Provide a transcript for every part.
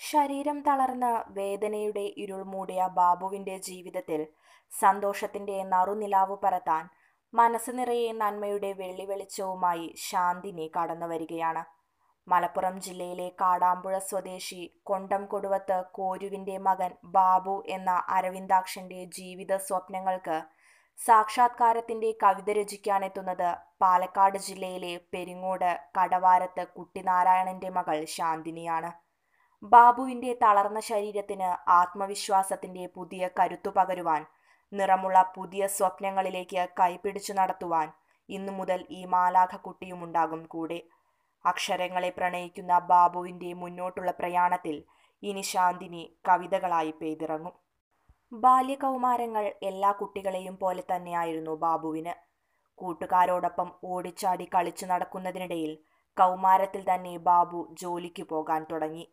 ശരീരം തളർന്ന വേദനയുടെ ഇരുൾ മൂടിയ ബാബുവിന്റെ ജീവിതത്തിൽ സന്തോഷത്തിന്റെ നറുനിലാവ് പരത്താൻ മനസ്സ് നിറയെ നന്മയുടെ വെള്ളി വെളിച്ചവുമായി ശാന്തിനി കടന്നു വരികയാണ്. മലപ്പുറം ജില്ലയിലെ കാടാമ്പുഴ സ്വദേശി കൊണ്ടം കൊടുവത്ത് കോരുവിന്റെ മകൻ ബാബു എന്ന അരവിന്ദാക്ഷന്റെ ജീവിത സ്വപ്നങ്ങൾക്ക് സാക്ഷാത്കാരത്തിന്റെ കവിത രചിക്കാനെത്തുന്നത് പാലക്കാട് ജില്ലയിലെ പെരിങ്ങോട് കടവാരത്ത് കുട്ടിനാരായണന്റെ മകൾ ശാന്തിനിയാണ്. ബാബുവിന്റെ തളർന്ന ശരീരത്തിന് ആത്മവിശ്വാസത്തിന്റെ പുതിയ കരുത്തു പകരുവാൻ നിറമുള്ള പുതിയ സ്വപ്നങ്ങളിലേക്ക് കൈപിടിച്ചു നടത്തുവാൻ ഇന്നു മുതൽ ഈ മാലാഖ കുട്ടിയുമുണ്ടാകും കൂടെ. അക്ഷരങ്ങളെ പ്രണയിക്കുന്ന ബാബുവിന്റെ മുന്നോട്ടുള്ള പ്രയാണത്തിൽ ഇനി ശാന്തിനി കവിതകളായി പെയ്തിറങ്ങും. ബാല്യകൗമാരങ്ങൾ എല്ലാ കുട്ടികളെയും പോലെ തന്നെയായിരുന്നു ബാബുവിന്. കൂട്ടുകാരോടൊപ്പം ഓടിച്ചാടി കളിച്ചു നടക്കുന്നതിനിടയിൽ കൗമാരത്തിൽ തന്നെ ബാബു ജോലിക്ക് പോകാൻ തുടങ്ങി.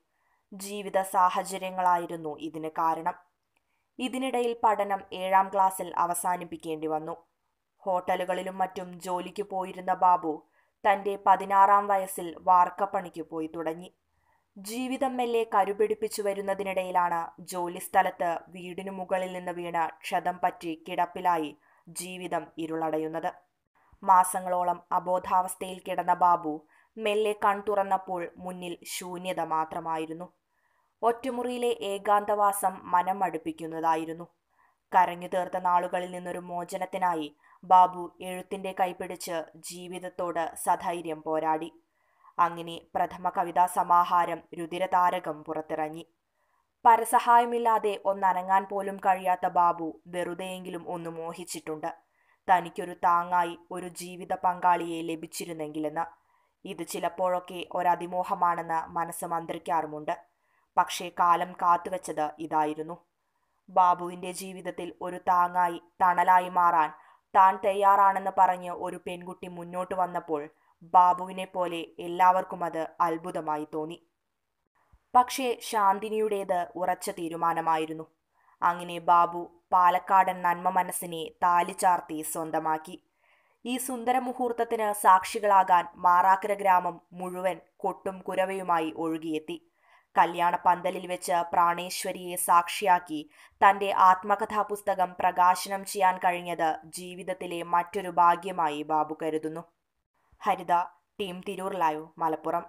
ജീവിത സാഹചര്യങ്ങളായിരുന്നു ഇതിന് കാരണം. ഇതിനിടയിൽ പഠനം ഏഴാം ക്ലാസ്സിൽ അവസാനിപ്പിക്കേണ്ടി വന്നു. ഹോട്ടലുകളിലും മറ്റും ജോലിക്ക് പോയിരുന്ന ബാബു തന്റെ പതിനാറാം വയസ്സിൽ വാർക്കപ്പണിക്ക് പോയി തുടങ്ങി. ജീവിതം മെല്ലെ കരുപിടിപ്പിച്ചു വരുന്നതിനിടയിലാണ് ജോലിസ്ഥലത്ത് വീടിനു മുകളിൽ നിന്ന് വീണ ക്ഷതം പറ്റി കിടപ്പിലായി ജീവിതം ഇരുളടയുന്നത്. മാസങ്ങളോളം അബോധാവസ്ഥയിൽ കിടന്ന ബാബു മെല്ലെ കൺ തുറന്നപ്പോൾ മുന്നിൽ ശൂന്യത മാത്രമായിരുന്നു. ഒറ്റമുറിയിലെ ഏകാന്തവാസം മനം അടുപ്പിക്കുന്നതായിരുന്നു കരഞ്ഞു തീർത്ത നാളുകളിൽ നിന്നൊരു മോചനത്തിനായി ബാബു എഴുത്തിന്റെ കൈപിടിച്ച് ജീവിതത്തോട് സധൈര്യം പോരാടി. അങ്ങനെ പ്രഥമ കവിതാ സമാഹാരം രുതിരതാരകം പുറത്തിറങ്ങി. പരസഹായമില്ലാതെ ഒന്നനങ്ങാൻ പോലും കഴിയാത്ത ബാബു വെറുതെയെങ്കിലും ഒന്ന് മോഹിച്ചിട്ടുണ്ട്. തനിക്കൊരു താങ്ങായി ഒരു ജീവിത പങ്കാളിയെ ലഭിച്ചിരുന്നെങ്കിലെന്ന്. ഇത് ചിലപ്പോഴൊക്കെ ഒരതിമോഹമാണെന്ന് മനസ്സ് മന്ത്രിക്കാറുമുണ്ട്. പക്ഷേ കാലം കാത്തുവച്ചത് ഇതായിരുന്നു. ബാബുവിന്റെ ജീവിതത്തിൽ ഒരു താങ്ങായി തണലായി മാറാൻ താൻ തയ്യാറാണെന്ന് പറഞ്ഞ് ഒരു പെൺകുട്ടി മുന്നോട്ട് വന്നപ്പോൾ ബാബുവിനെ പോലെ എല്ലാവർക്കും അത് അത്ഭുതമായി തോന്നി. പക്ഷേ ശാന്തിനിയുടേത് ഉറച്ച തീരുമാനമായിരുന്നു. അങ്ങനെ ബാബു പാലക്കാടൻ നന്മ മനസ്സിനെ താലിചാർത്തി സ്വന്തമാക്കി. ഈ സുന്ദര മുഹൂർത്തത്തിന് സാക്ഷികളാകാൻ മാറാക്കര ഗ്രാമം മുഴുവൻ കൊട്ടും കുരവയുമായി ഒഴുകിയെത്തി. കല്യാണ പന്തലിൽ വെച്ച് പ്രാണേശ്വരിയെ സാക്ഷിയാക്കി തന്റെ ആത്മകഥാ പുസ്തകം പ്രകാശനം ചെയ്യാൻ കഴിഞ്ഞത് ജീവിതത്തിലെ മറ്റൊരു ഭാഗ്യമായി ബാബു കരുതുന്നു. Haritha team Tirur live Malappuram.